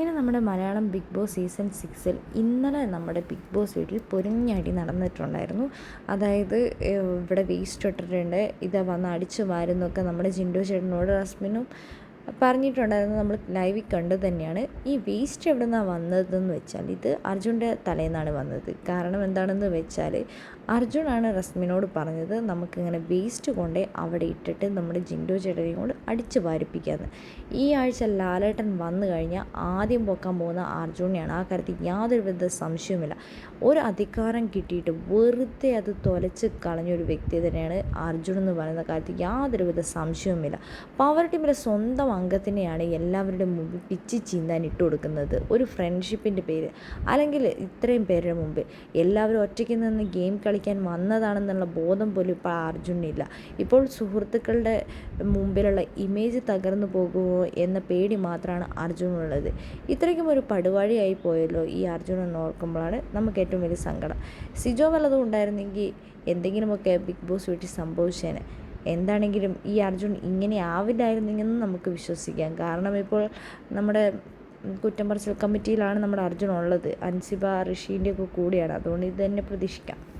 ഇങ്ങനെ നമ്മുടെ Malayalam big boss season സിക്സിൽ ഇന്നലെ നമ്മുടെ ബിഗ് ബോസ് വീട്ടിൽ പൊരിഞ്ഞടി നടന്നിട്ടുണ്ടായിരുന്നു. അതായത് ഇവിടെ വേസ്റ്റ് ഇട്ടിട്ടുണ്ട്. ഇത് വന്ന് അടിച്ചു വാരുന്നൊക്കെ നമ്മുടെ ജിൻഡോ ചേട്ടനോട് റസ്മിനും പറഞ്ഞിട്ടുണ്ടായിരുന്നു നമ്മൾ ലൈവിൽ കണ്ടു തന്നെയാണ്. ഈ വേസ്റ്റ് എവിടെ നിന്നാണ് വന്നതെന്ന് വെച്ചാൽ ഇത് അർജുന്റെ തലേന്നാണ് വന്നത്. കാരണം എന്താണെന്ന് വെച്ചാൽ അർജുനാണ് റസ്മിനോട് പറഞ്ഞത് നമുക്കിങ്ങനെ വേസ്റ്റ് കൊണ്ടേ അവിടെ ഇട്ടിട്ട് നമ്മുടെ ജിൻഡോ ചേട്ടനെയും കൊണ്ട് അടിച്ച് വാരിപ്പിക്കാമെന്ന് ഈ ആഴ്ച ലാലേട്ടൻ വന്നു കഴിഞ്ഞാൽ ആദ്യം പൊക്കാൻ പോകുന്ന അർജുനെയാണ്. ആ കാര്യത്തിൽ യാതൊരുവിധ സംശയവുമില്ല. ഒരു അധികാരം കിട്ടിയിട്ട് വെറുതെ അത് തൊലച്ച് കളഞ്ഞൊരു വ്യക്തി തന്നെയാണ് അർജുൻ എന്ന് പറയുന്ന കാര്യത്തിൽ യാതൊരുവിധ സംശയവുമില്ല. പവർ ടീമിലെ സ്വന്തം അംഗത്തിനെയാണ് എല്ലാവരുടെയും മുമ്പിൽ പിച്ചി ചീന്താൻ ഇട്ട് കൊടുക്കുന്നത്. ഒരു ഫ്രണ്ട്ഷിപ്പിന്റെ പേര്. അല്ലെങ്കിൽ ഇത്രയും പേരുടെ മുമ്പിൽ എല്ലാവരും ഒറ്റയ്ക്ക് നിന്ന് ഗെയിം കളിക്കാൻ വന്നതാണെന്നുള്ള ബോധം പോലും ഇപ്പോൾ അർജുനില്ല ഇപ്പോൾ സുഹൃത്തുക്കളുടെ മുമ്പിലുള്ള ഇമേജ് തകർന്നു പോകുമോ എന്ന പേടി മാത്രമാണ് അർജുനുള്ളത്. ഇത്രയ്ക്കും ഒരു പടുവാഴിയായി പോയല്ലോ ഈ അർജുൻ എന്ന് ഓർക്കുമ്പോഴാണ് നമുക്ക് ഏറ്റവും വലിയ സങ്കടം. സിജോ വല്ലതും ഉണ്ടായിരുന്നെങ്കിൽ എന്തെങ്കിലുമൊക്കെ ബിഗ് ബോസ് വീട്ടിൽ സംഭവിച്ചേനെ. എന്താണെങ്കിലും ഈ അർജുൻ ഇങ്ങനെ ആവില്ലായിരുന്നെങ്കിൽ നമുക്ക് വിശ്വസിക്കാം. കാരണം ഇപ്പോൾ നമ്മുടെ കുറ്റം പറച്ചിൽ കമ്മിറ്റിയിലാണ് നമ്മുടെ അർജുൻ ഉള്ളത്. അൻസിബ ഋഷീന്റെ ഒക്കെ കൂടെയാണ്. അതുകൊണ്ട് ഇത് തന്നെ പ്രതീക്ഷിക്കാം.